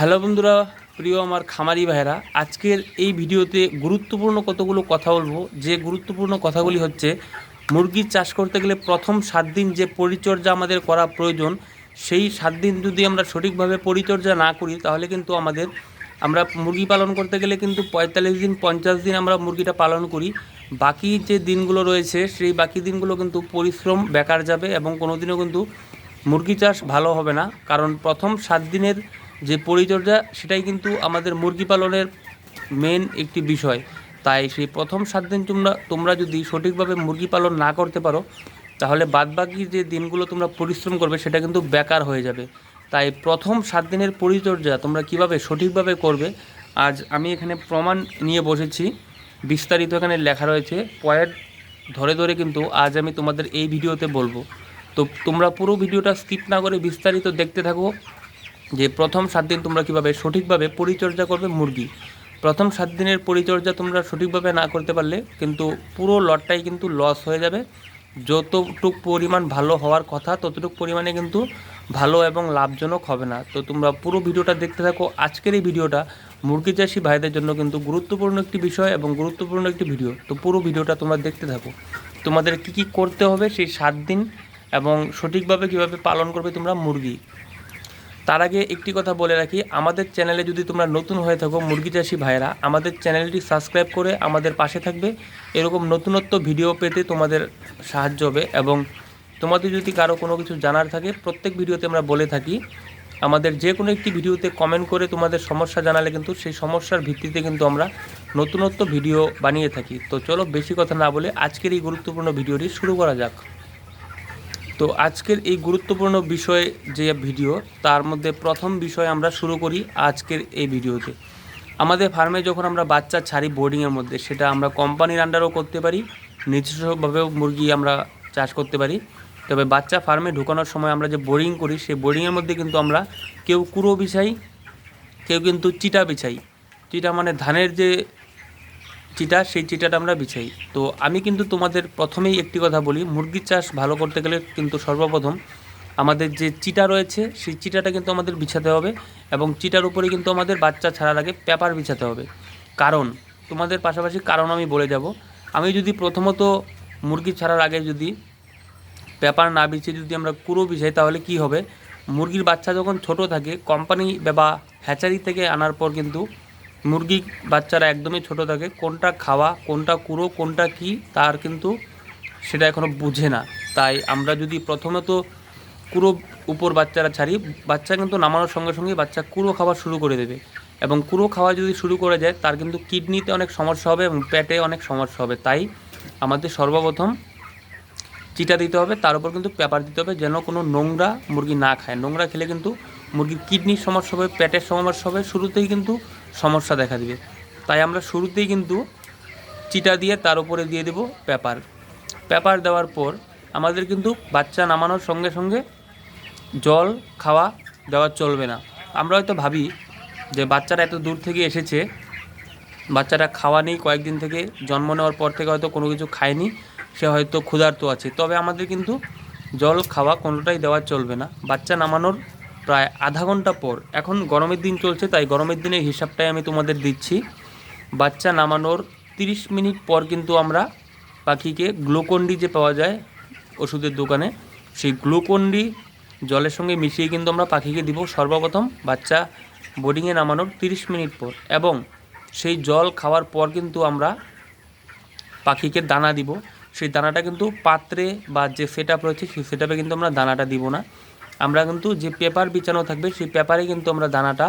Hello বন্ধুরা, প্রিয় আমার খামারি ভাইরা আজকের এই ভিডিওতে গুরুত্বপূর্ণ কতগুলো কথা বলব। যে গুরুত্বপূর্ণ কথাগুলি হচ্ছে, মুরগির চাষ করতে গেলে প্রথম সাত দিন যে পরিচর্যা আমাদের করা প্রয়োজন, সেই সাত দিন যদি আমরা সঠিকভাবে পরিচর্যা না করি, তাহলে কিন্তু আমাদের, আমরা মুরগি পালন করতে গেলে কিন্তু পঁয়তাল্লিশ দিন, পঞ্চাশ দিন আমরা মুরগিটা পালন করি। বাকি যে দিনগুলো রয়েছে, সেই বাকি দিনগুলো কিন্তু পরিশ্রম বেকার যাবে এবং কোনোদিনও কিন্তু মুরগি চাষ ভালো হবে না। কারণ প্রথম সাত দিনের যে পরিচর্যা, সেটাই কিন্তু আমাদের মুরগি পালনের মেন একটি বিষয়। তাই সেই প্রথম সাত দিন তোমরা তোমরা যদি সঠিকভাবে মুরগি পালন না করতে পারো, তাহলে বাদবাকি যে দিনগুলো তোমরা পরিশ্রম করবে, সেটা কিন্তু বেকার হয়ে যাবে। তাই প্রথম সাত দিনের পরিচর্যা তোমরা কীভাবে সঠিকভাবে করবে, আজ আমি এখানে প্রমাণ নিয়ে বসেছি। বিস্তারিত এখানে লেখা রয়েছে। পয়েন্ট ধরে ধরে কিন্তু আজ আমি তোমাদের এই ভিডিওতে বলব। তো তোমরা পুরো ভিডিওটা স্কিপ না করে বিস্তারিত দেখতে থাকো। যে প্রথম সাত দিন তোমরা কীভাবে সঠিকভাবে পরিচর্যা করবে মুরগি। প্রথম সাত দিনের পরিচর্যা তোমরা সঠিকভাবে না করতে পারলে কিন্তু পুরো লটটাই কিন্তু লস হয়ে যাবে। যতটুক পরিমাণ ভালো হওয়ার কথা, ততটুক পরিমাণে কিন্তু ভালো এবং লাভজনক হবে না। তো তোমরা পুরো ভিডিওটা দেখতে থাকো। আজকের এই ভিডিওটা মুরগি চাষি ভাইদের জন্য কিন্তু গুরুত্বপূর্ণ একটি বিষয় এবং গুরুত্বপূর্ণ একটি ভিডিও। তো পুরো ভিডিওটা তোমরা দেখতে থাকো। তোমাদের কি কি করতে হবে সেই সাত দিন এবং সঠিকভাবে কীভাবে পালন করবে তোমরা মুরগি? তার আগে একটি কথা বলে রাখি, আমাদের চ্যানেলে যদি তোমরা নতুন হয়ে থাকো মুরগি চাষি ভাইরা আমাদের চ্যানেলটি সাবস্ক্রাইব করে আমাদের পাশে থাকবে। এরকম নতুনত্ব ভিডিও পেতে তোমাদের সাহায্য হবে এবং তোমাদের যদি কারও কোনো কিছু জানার থাকে, প্রত্যেক ভিডিওতে আমরা বলে থাকি। আমাদের যে কোনো একটি ভিডিওতে কমেন্ট করে তোমাদের সমস্যা জানালে কিন্তু সেই সমস্যার ভিত্তিতে কিন্তু আমরা নতুনত্ব ভিডিও বানিয়ে থাকি। তো চলো বেশি কথা না বলে আজকের এই গুরুত্বপূর্ণ ভিডিওটি শুরু করা যাক। তো আজকের এই গুরুত্বপূর্ণ বিষয়ে যে ভিডিও, তার মধ্যে প্রথম বিষয় আমরা শুরু করি আজকের এই ভিডিওতে। আমাদের ফার্মে যখন আমরা বাচ্চা ছাড়ি বোর্ডিংয়ের মধ্যে, সেটা আমরা কোম্পানির আন্ডারও করতে পারি, নিজস্বভাবেও মুরগি আমরা চাষ করতে পারি। তবে বাচ্চা ফার্মে ঢুকানোর সময় আমরা যে বোরিং করি, সেই বোরিংয়ের মধ্যে কিন্তু আমরা কেউ কুড়ো বিছাই, কেউ কিন্তু চিটা বিছাই। চিটা মানে ধানের যে চিটা সেই চিটাটা আমরা বিছাই। তো আমি কিন্তু তোমাদের প্রথমেই একটি কথা বলি, মুরগির চাষ ভালো করতে গেলে কিন্তু সর্বপ্রথম আমাদের যে চিটা রয়েছে, সেই চিটাটা কিন্তু আমাদের বিছাতে হবে এবং চিটার উপরে কিন্তু আমাদের বাচ্চা ছাড়ার আগে পেপার বিছাতে হবে। কারণ, তোমাদের পাশাপাশি কারণ আমি বলে যাব, আমি যদি প্রথমত মুরগি ছাড়ার আগে যদি পেপার না বিছিয়ে যদি আমরা কুড়ো বিছাই, তাহলে কি হবে? মুরগির বাচ্চা যখন ছোট থাকে কোম্পানি বা হ্যাচারি থেকে আনার পর কিন্তু মুরগি বাচ্চারা একদমই ছোট থাকে, কোনটা খাওয়া, কোনটা কুড়ো, কোনটা কি, তার কিন্তু সেটা এখনও বুঝে না। তাই আমরা যদি প্রথমে তো উপর বাচ্চারা ছাড়ি, বাচ্চা কিন্তু নামানোর সঙ্গে সঙ্গে বাচ্চা কুড়ো খাওয়া শুরু করে দেবে। এবং কুড়ো খাওয়া যদি শুরু করে যায়, তার কিন্তু কিডনিতে অনেক সমস্যা হবে এবং পেটে অনেক সমস্যা হবে। তাই আমাদের সর্বপ্রথম চিটা দিতে হবে, তার উপর কিন্তু পেপার দিতে হবে, যেন কোনো নোংরা মুরগি না খায়। নোংরা খেলে কিন্তু মুরগির কিডনির সমস্যা হবে, পেটের সমস্যা হবে, শুরুতেই কিন্তু সমস্যা দেখা দিবে। তাই আমরা শুরুতেই কিন্তু চিটা দিয়ে তার উপরে দিয়ে দেব পেপার। পেপার দেওয়ার পর আমাদের কিন্তু বাচ্চা নামানোর সঙ্গে সঙ্গে জল, খাওয়া দেওয়া চলবে না। আমরা হয়তো ভাবি যে বাচ্চারা এত দূর থেকে এসেছে বাচ্চাটা খাওয়া নেই, কয়েকদিন থেকে জন্ম নেওয়ার পর থেকে হয়তো কোনো কিছু খায়নি, সে হয়তো ক্ষুধার্ত আছে। তবে আমাদের কিন্তু জল, খাওয়া কোনোটাই দেওয়া চলবে না। বাচ্চা নামানোর প্রায় আধা ঘণ্টা পর। এখন গরমের দিন চলছে, তাই গরমের দিনের হিসাবটাই আমি তোমাদের দিচ্ছি। বাচ্চা নামানোর 30 মিনিট পর কিন্তু আমরা পাখিকে গ্লুকন্ডি যে পাওয়া যায় ওষুধের দোকানে, সেই গ্লুকন্ডি জলের সঙ্গে মিশিয়ে কিন্তু আমরা পাখিকে দিব সর্বপ্রথম বাচ্চা বোর্ডিংয়ে নামানোর 30 মিনিট পর। এবং সেই জল খাওয়ার পর কিন্তু আমরা পাখিকে দানা দিব। সেই দানাটা কিন্তু পাত্রে বা যে সেট আপ রয়েছে, সেই সেট কিন্তু আমরা দানাটা দিব না। আমরা কিন্তু যে পেপার বিছানো থাকবে, সেই পেপারে কিন্তু আমরা দানাটা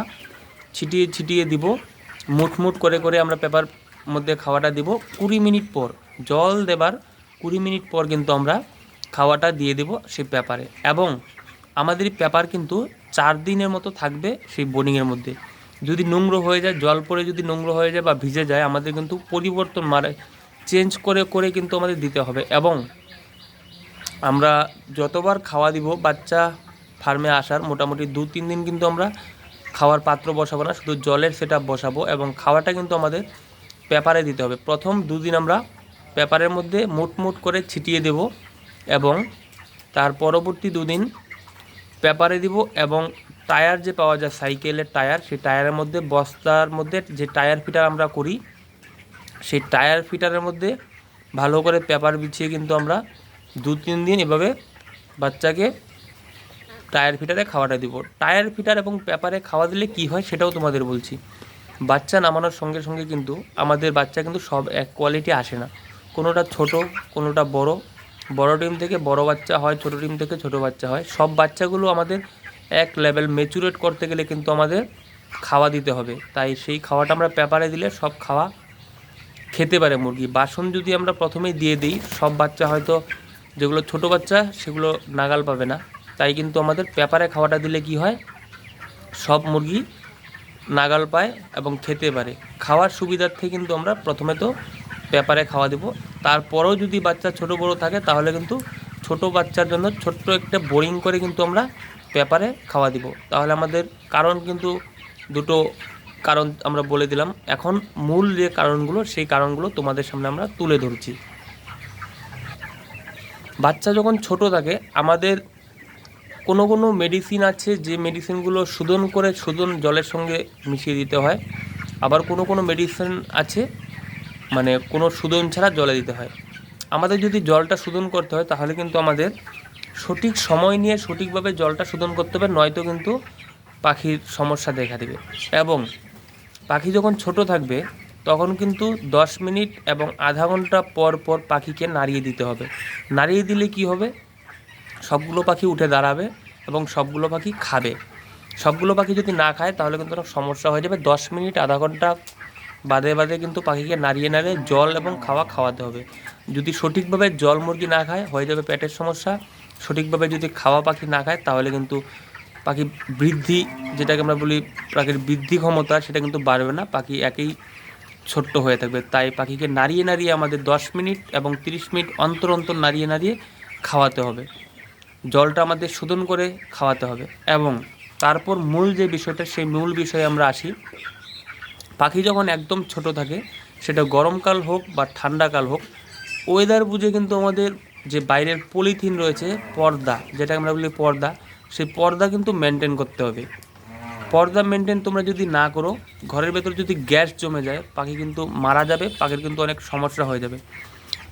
ছিটিয়ে ছিটিয়ে দিব। মুঠ করে করে আমরা পেপার মধ্যে খাওয়াটা দিব। কুড়ি মিনিট পর, জল দেবার কুড়ি মিনিট পর কিন্তু আমরা খাওয়াটা দিয়ে দেব সেই পেপারে। এবং আমাদের পেপার কিন্তু চার দিনের মতো থাকবে সেই বোর্ডিংয়ের মধ্যে। যদি নোংরো হয়ে যায়, জল পড়ে যদি নোংরো হয়ে যায় বা ভিজে যায়, আমাদের কিন্তু পরিবর্তন মারে চেঞ্জ করে করে কিন্তু আমাদের দিতে হবে। এবং আমরা যতবার খাওয়া দিব, বাচ্চা ফার্মে আসার মোটামুটি দু, তিন দিন কিন্তু আমরা খাওয়ার পাত্র বসাবো না, শুধু জলের সেট বসাবো এবং খাওয়াটা কিন্তু আমাদের পেপারে দিতে হবে। প্রথম দুদিন আমরা পেপারের মধ্যে মুট মুট করে ছিটিয়ে দেব এবং তার পরবর্তী দুদিন পেপারে দিব এবং টায়ার যে পাওয়া যায়, সাইকেলের টায়ার, সেই টায়ারের মধ্যে, বস্তার মধ্যে যে টায়ার ফিটার আমরা করি, সেই টায়ার ফিটারের মধ্যে ভালো করে পেপার বিছিয়ে কিন্তু আমরা দু, তিন দিন এভাবে বাচ্চাকে টায়ার ফিটারে খাওয়াটা দিব। টায়ার ফিটার এবং পেপারে খাওয়া দিলে কি হয় সেটাও তোমাদের বলছি। বাচ্চা নামানোর সঙ্গে সঙ্গে কিন্তু আমাদের বাচ্চা কিন্তু সব এক কোয়ালিটি আসে না। কোনোটা ছোট, কোনোটা বড়। বড় টিম থেকে বড় বাচ্চা হয়, ছোট টিম থেকে ছোট বাচ্চা হয়। সব বাচ্চাগুলো আমাদের এক লেভেল মেচুরেট করতে গেলে কিন্তু আমাদের খাওয়া দিতে হবে। তাই সেই খাওয়াটা আমরা পেপারে দিলে সব খাওয়া খেতে পারে মুরগি। বাসন যদি আমরা প্রথমেই দিয়ে দিই, সব বাচ্চা হয়তো যেগুলো ছোট বাচ্চা সেগুলো নাগাল পাবে না। তাই কিন্তু আমাদের পেপারে খাওয়াটা দিলে কি হয়? সব মুরগি নাগাল পায় এবং খেতে পারে। খাওয়ার সুবিধার্থে কিন্তু আমরা প্রথমে তো পেপারে খাওয়া দেব। তারপরেও যদি বাচ্চা ছোট বড় থাকে, তাহলে কিন্তু ছোট বাচ্চার জন্য ছোট্ট একটা বোরিং করে কিন্তু আমরা পেপারে খাওয়া দিব। তাহলে আমাদের কারণ কিন্তু দুটো কারণ আমরা বলে দিলাম। এখন মূল যে কারণগুলো, সেই কারণগুলো তোমাদের সামনে আমরা তুলে ধরছি। বাচ্চা যখন ছোট থাকে, আমাদের কোনো কোনো মেডিসিন আছে যে মেডিসিনগুলো শোধন করে শোধন জলের সঙ্গে মিশিয়ে দিতে হয়। আবার কোনো কোনো মেডিসিন আছে মানে কোনো শোধন ছাড়া জলে দিতে হয়। আমাদের যদি জলটা শোধন করতে হয়, তাহলে কিন্তু আমাদের সঠিক সময় নিয়ে সঠিকভাবে জলটা শোধন করতে হবে, নয়তো কিন্তু পাখির সমস্যা দেখা দেবে। এবং পাখি যখন ছোট থাকবে, তখন কিন্তু দশ মিনিট এবং আধা ঘণ্টা পর পর পাখিকে নাড়িয়ে দিতে হবে। নাড়িয়ে দিলে কি হবে? সবগুলো পাখি উঠে দাঁড়াবে এবং সবগুলো পাখি খাবে। সবগুলো পাখি যদি না খায়, তাহলে কিন্তু অনেক সমস্যা হয়ে যাবে। দশ মিনিট, আধা ঘণ্টা বাদে বাদে কিন্তু পাখিকে নাড়িয়ে নাড়িয়ে জল এবং খাওয়া খাওয়াতে হবে। যদি সঠিকভাবে জল মুরগি না খায়, হয়ে যাবে পেটের সমস্যা। সঠিকভাবে যদি খাওয়া পাখি না খায়, তাহলে কিন্তু পাখি বৃদ্ধি, যেটাকে আমরা বলি পাখির বৃদ্ধি ক্ষমতা, সেটা কিন্তু বাড়বে না। পাখি একই ছোট্ট হয়ে থাকবে। তাই পাখিকে নাড়িয়ে নাড়িয়ে আমাদের দশ মিনিট এবং তিরিশ মিনিট অন্তর অন্তর নাড়িয়ে নাড়িয়ে খাওয়াতে হবে। জলটা আমাদের শোধন করে খাওয়াতে হবে এবং তারপর মূল যে বিষয়টা, সেই মূল বিষয়ে আমরা আসি। পাখি যখন একদম ছোট থাকে, সেটা গরমকাল হোক বা ঠান্ডাকাল হোক ওয়েদার বুঝে কিন্তু আমাদের যে বাইরের পলিথিন রয়েছে, পর্দা যেটা আমরা বলি পর্দা, সেই পর্দা কিন্তু মেনটেন করতে হবে। পর্দা মেনটেন তোমরা যদি না করো, ঘরের ভেতরে যদি গ্যাস জমে যায়, পাখি কিন্তু মারা যাবে, পাখির কিন্তু অনেক সমস্যা হয়ে যাবে।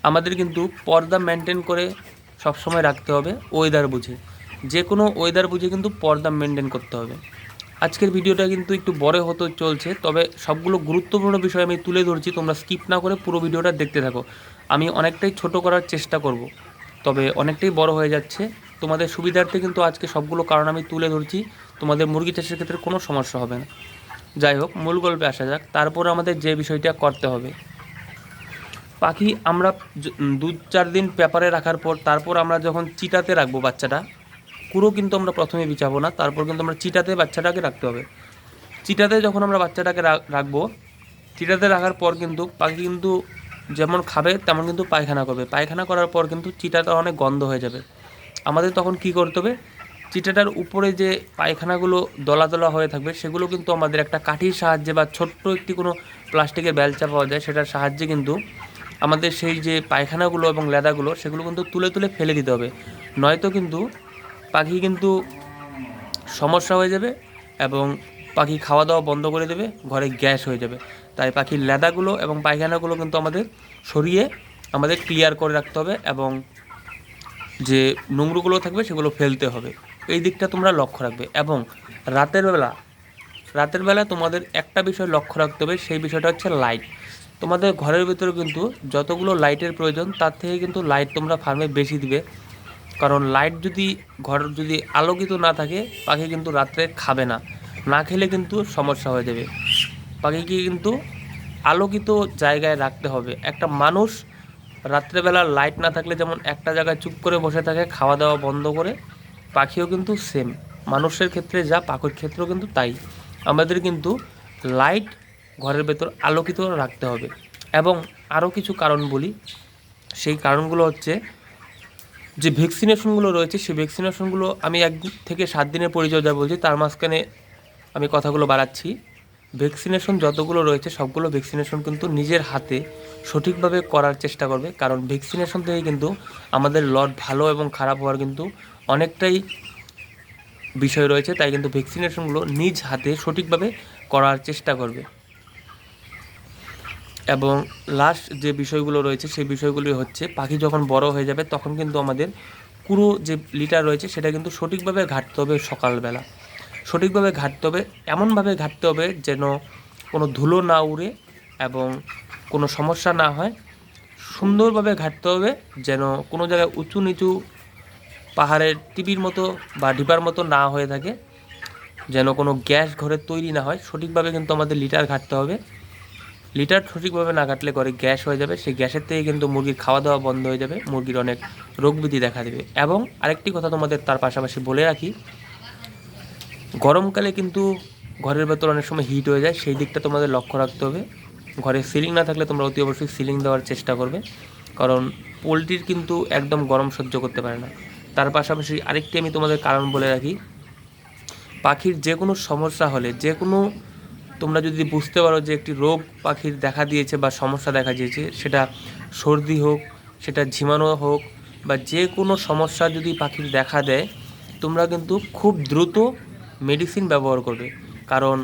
আমাদের কিন্তু পর্দা মেনটেন করে সবসময় রাখতে হবে ওয়েদার বুঝে। যে কোনো ওয়েদার বুঝে কিন্তু পর্দা মেনটেন করতে হবে। আজকের ভিডিওটা কিন্তু একটু বড় হতে চলছে, তবে সবগুলো গুরুত্বপূর্ণ বিষয় আমি তুলে ধরছি, তোমরা স্কিপ না করে পুরো ভিডিওটা দেখতে থাকো। আমি অনেকটাই ছোট করার চেষ্টা করব, তবে অনেকটাই বড় হয়ে যাচ্ছে। তোমাদের সুবিধার্থে কিন্তু আজকে সবগুলো কারণ আমি তুলে ধরছি, তোমাদের মুরগি চাষের ক্ষেত্রে কোনো সমস্যা হবে না। যাই হোক, মূল গল্পে আসা যাক, তারপর আমাদের যে বিষয়টা করতে হবে। পাখি আমরা দু চার দিন পেপারে রাখার পর, তারপর আমরা যখন চিটাতে রাখব বাচ্চাটা কুড়ো কিন্তু আমরা প্রথমে বিছাবো না, তারপর কিন্তু আমরা চিটাতে বাচ্চাটাকে রাখতে হবে। চিটাতে যখন আমরা বাচ্চাটাকে রাখব, চিটাতে রাখার পর কিন্তু পাখি কিন্তু যেমন খাবে, তেমন কিন্তু পায়খানা করবে। পায়খানা করার পর কিন্তু চিটাটা অনেক গন্ধ হয়ে যাবে। আমাদের তখন কি করতে হবে? চিটাটার উপরে যে পায়খানাগুলো দলা দলা হয়ে থাকবে, সেগুলো কিন্তু আমাদের একটা কাঠির সাহায্যে বা ছোট্ট একটি কোনো প্লাস্টিকের বেলচা পাওয়া যায়, সেটার সাহায্যে কিন্তু আমাদের সেই যে পায়খানাগুলো এবং লেদাগুলো, সেগুলো কিন্তু তুলে তুলে ফেলে দিতে হবে। নয়তো কিন্তু পাখি কিন্তু সমস্যা হয়ে যাবে এবং পাখি খাওয়া দাওয়া বন্ধ করে দেবে, ঘরে গ্যাস হয়ে যাবে। তাই পাখির লেদাগুলো এবং পায়খানাগুলো কিন্তু আমাদের সরিয়ে আমাদের ক্লিয়ার করে রাখতে হবে এবং যে নোংরুগুলো থাকবে সেগুলো ফেলতে হবে। এই দিকটা তোমরা লক্ষ্য রাখবে এবং রাতের বেলা রাতের বেলা তোমাদের একটা বিষয় লক্ষ্য রাখতে হবে, সেই বিষয়টা হচ্ছে লাইট তোমাদের ঘরের ভিতরে কিন্তু যতগুলো লাইটের প্রয়োজন, তার থেকে কিন্তু লাইট তোমরা ফার্মে বেশি দিবে। কারণ লাইট যদি ঘর যদি আলোকিত না থাকে, পাখি কিন্তু রাত্রে খাবে না। না খেলে কিন্তু সমস্যা হয়ে যাবে। পাখিকে কিন্তু আলোকিত জায়গায় রাখতে হবে। একটা মানুষ রাত্রেবেলা লাইট না থাকলে যেমন একটা জায়গায় চুপ করে বসে থাকে, খাওয়া দাওয়া বন্ধ করে, পাখিও কিন্তু সেম মানুষের ক্ষেত্রে যা, পাখির ক্ষেত্রেও কিন্তু তাই। আমাদের কিন্তু লাইট ঘরের ভেতর আলোকিত রাখতে হবে। এবং আরও কিছু কারণ বলি। সেই কারণগুলো হচ্ছে যে ভ্যাকসিনেশনগুলো রয়েছে, সেই ভ্যাকসিনেশনগুলো আমি এক থেকে সাত দিনের পরিচর্যা বলছি, তার মাঝখানে আমি কথাগুলো বাড়াচ্ছি। ভ্যাকসিনেশন যতগুলো রয়েছে, সবগুলো ভ্যাকসিনেশন কিন্তু নিজের হাতে সঠিকভাবে করার চেষ্টা করবে। কারণ ভ্যাকসিনেশন থেকে কিন্তু আমাদের লট ভালো এবং খারাপ হওয়ার কিন্তু অনেকটাই বিষয় রয়েছে। তাই কিন্তু ভ্যাকসিনেশনগুলো নিজ হাতে সঠিকভাবে করার চেষ্টা করবে। এবং লাস্ট যে বিষয়গুলো রয়েছে, সেই বিষয়গুলি হচ্ছে, পাখি যখন বড় হয়ে যাবে, তখন কিন্তু আমাদের পুরো যে লিটার রয়েছে, সেটা কিন্তু সঠিকভাবে ঘাটতে হবে সকালবেলা। সঠিকভাবে ঘাটতে হবে, এমনভাবে ঘাটতে হবে যেন কোনো ধুলো না উড়ে এবং কোনো সমস্যা না হয়। সুন্দরভাবে ঘাটতে হবে যেন কোনো জায়গায় উঁচু নিচু পাহাড়ের টিভির মতো বা ডিবার মতো না হয়ে থাকে, যেন কোনো গ্যাস ঘরে তৈরি না হয়। সঠিকভাবে কিন্তু আমাদের লিটার ঘাটতে হবে। লিটার সঠিকভাবে না কাটলে করে গ্যাস হয়ে যাবে। সেই গ্যাসের থেকে কিন্তু মুরগির খাওয়া দাওয়া বন্ধ হয়ে যাবে। মুরগির অনেক রোগবিধি দেখা দেবে। এবং আরেকটি কথা তোমাদের তার পাশাপাশি বলে রাখি, গরমকালে কিন্তু ঘরের ভেতর অনেক সময় হিট হয়ে যায়। সেই দিকটা তোমাদের লক্ষ্য রাখতে হবে। ঘরে সিলিং না থাকলে তোমরা অতি অবশ্যই সিলিং দেওয়ার চেষ্টা করবে। কারণ পোলট্রির কিন্তু একদম গরম সহ্য করতে পারে না। তার পাশাপাশি আরেকটি আমি তোমাদের কারণ বলে রাখি, পাখির যে কোনো সমস্যা হলে যে কোনো তোমরা যদি বুঝতে পারো যে একটি রোগ পাখির দেখা দিয়েছে বা সমস্যা দেখা দিয়েছে, সেটা সর্দি হোক, সেটা ঝিমানো হোক, বা যে কোনো সমস্যা যদি পাখির দেখা দেয়, তোমরা কিন্তু খুব দ্রুত মেডিসিন ব্যবহার করবে। কারণ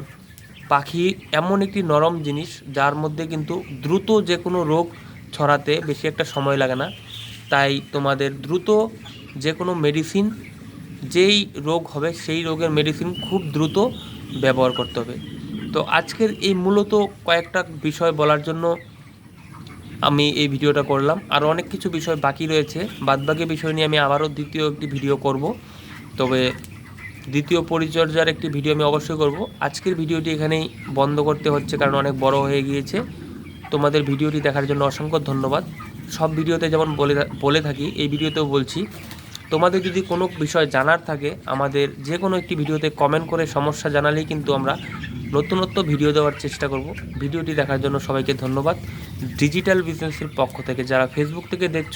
পাখি এমন একটি নরম জিনিস, যার মধ্যে কিন্তু দ্রুত যে কোনো রোগ ছড়াতে বেশি একটা সময় লাগে না। তাই তোমাদের দ্রুত যে কোনো মেডিসিন যেই রোগ হবে, সেই রোগের মেডিসিন খুব দ্রুত ব্যবহার করতে হবে। তো আজকের এই মূলত কয়েকটা বিষয় বলার জন্য আমি এই ভিডিওটা করলাম। আর অনেক কিছু বিষয় বাকি রয়েছে। বাদবাকি বিষয় নিয়ে আমি আবারও দ্বিতীয় একটি ভিডিও করব। তবে দ্বিতীয় পরিচর্যার একটি ভিডিও আমি অবশ্যই করব। আজকের ভিডিওটি এখানেই বন্ধ করতে হচ্ছে, কারণ অনেক বড় হয়ে গিয়েছে। তোমাদের ভিডিওটি দেখার জন্য অসংখ্য ধন্যবাদ। সব ভিডিওতে যেমন বলে বলে থাকি, এই ভিডিওতেও বলছি, তোমাদের যদি কোনো বিষয় জানার থাকে, আমাদের যে কোনো একটি ভিডিওতে কমেন্ট করে সমস্যা জানালেই কিন্তু আমরা নতুনত্ব ভিডিও দেওয়ার চেষ্টা করব। ভিডিওটি দেখার জন্য সবাইকে ধন্যবাদ। ডিজিটাল বিজনেসের পক্ষ থেকে যারা ফেসবুক থেকে দেখছ,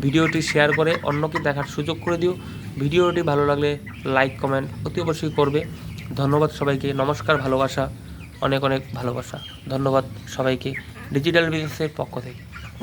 ভিডিওটি শেয়ার করে অন্যকে দেখার সুযোগ করে দিও। ভিডিওটি ভালো লাগলে লাইক কমেন্ট অতি অবশ্যই করবে। ধন্যবাদ সবাইকে। নমস্কার, ভালোবাসা, অনেক অনেক ভালোবাসা। ধন্যবাদ সবাইকে। ডিজিটাল বিজনেসের পক্ষ থেকে।